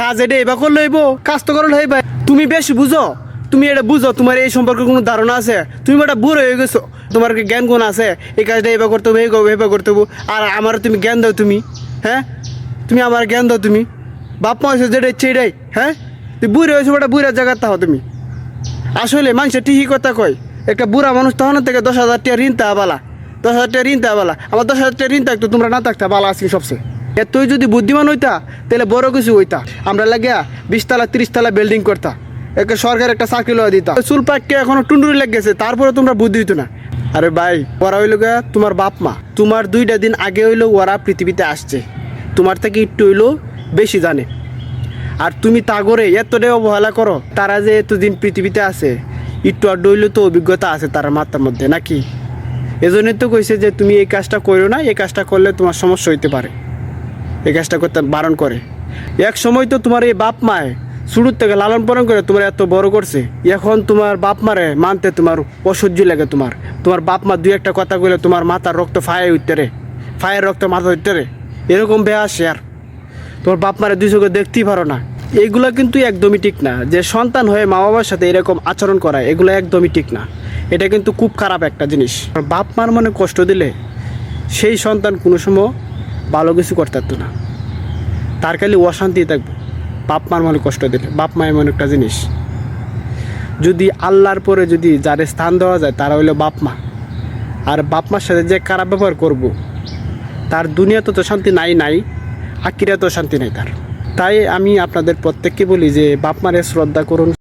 কাজ এটা এবার করলে হইব, কাজ তো করলে হইবা তুমি বেশি বুঝো, তুমি এটা বুঝো, তোমার এই সম্পর্কে কোনো ধারণা আছে? তুমি একটা বুড়ো হয়ে গেছো, তোমার কি জ্ঞান গুণ আছে? এই কাজটা এবার করতে হবে এই এবার করতে হবে আর আমার তুমি জ্ঞান দাও তুমি হ্যাঁ? তুমি আমার জ্ঞান দাও তুমি। বাপ মা হয়েছে যেটা ইচ্ছে এটাই হ্যাঁ? তুই বুড়ো হয়েছো ওটা বুড়ার জায়গা তাও তুমি। আসলে মানুষের ঠিকই কথা কয়, একটা বুড়া মানুষ তখন থেকে দশ হাজার টাকা ঋণ তা বালা। দশ হাজার টাকা ঋণ তা বালা। আমার দশ হাজার টাকা ঋণ থাকতো, তোমরা না থাকতে, বালা আজকে সবচেয়ে। এ তুই যদি বুদ্ধিমান হইতা, তাহলে বড় কিছু হইতা। আমরা লাগিয়া বিশতলা, তিরিশতলা বিল্ডিং করতা। একটা সরকার একটা চাকরি লওয়া দিতা। চুল পাককে এখনও টুন্ডুরি লেগে গেছে তারপরে তোমরা বুদ্ধি হইতো না। আরে ভাই, ওরা হইল গা তোমার বাপ মা। তোমার দুইটা দিন আগে হইল ওরা পৃথিবীতে আসছে। তোমার থেকে একটু হইল বেশি জানে। আর তুমি তাগরে এতটাই অবহেলা করো, তারা যে এতদিন পৃথিবীতে আছে, একটু আর ডইলে তো অভিজ্ঞতা আছে তার মাথার মধ্যে, নাকি? এজন্যই তো কইছে যে তুমি এই কাজটা করো না, এই কাজটা করলে তোমার সমস্যা হইতে পারে। এই কাজটা করতে বারণ করে। এক সময় তো তোমার এই বাপ মায় শুরুর থেকে লালন পালন করে তোমার এত বড় করছে। এখন তোমার বাপ মারে মানতে তোমার অসহ্য লাগে তোমার। তোমার বাপ মা দুই একটা কথা কইলে তোমার মাথার রক্ত ফায়ে উঠতে রে। ফায়ের রক্ত মাথা উঠতে রে। এরকম বেয়া শেয়ার তোমার বাপ মারে দুই চোখে দেখতেই পারো না। এইগুলো কিন্তু একদমই ঠিক না। যে সন্তান হয়ে মা বাবার সাথে এরকম আচরণ করা, এগুলো একদমই ঠিক না। এটা কিন্তু খুব খারাপ একটা জিনিস। বাপ মার মনে কষ্ট দিলে সেই সন্তান কোনো সময় ভালো কিছু করতে না। তার খালি অশান্তি থাকবে। বাপ মার মনে কষ্ট দিলে, বাপ মা এমন একটা জিনিস। যদি আল্লাহর পরে যদি যারে স্থান দেওয়া যায়, তারা হইল বাপ মা। আর বাপ মার সাথে যে খারাপ ব্যবহার করব, তার দুনিয়াতে তো শান্তি নাই নাই আকিরাতেও শান্তি নাই তার। তাই আমি আপনাদের প্রত্যেককে বলি যে, বাপ মারে শ্রদ্ধা করুন।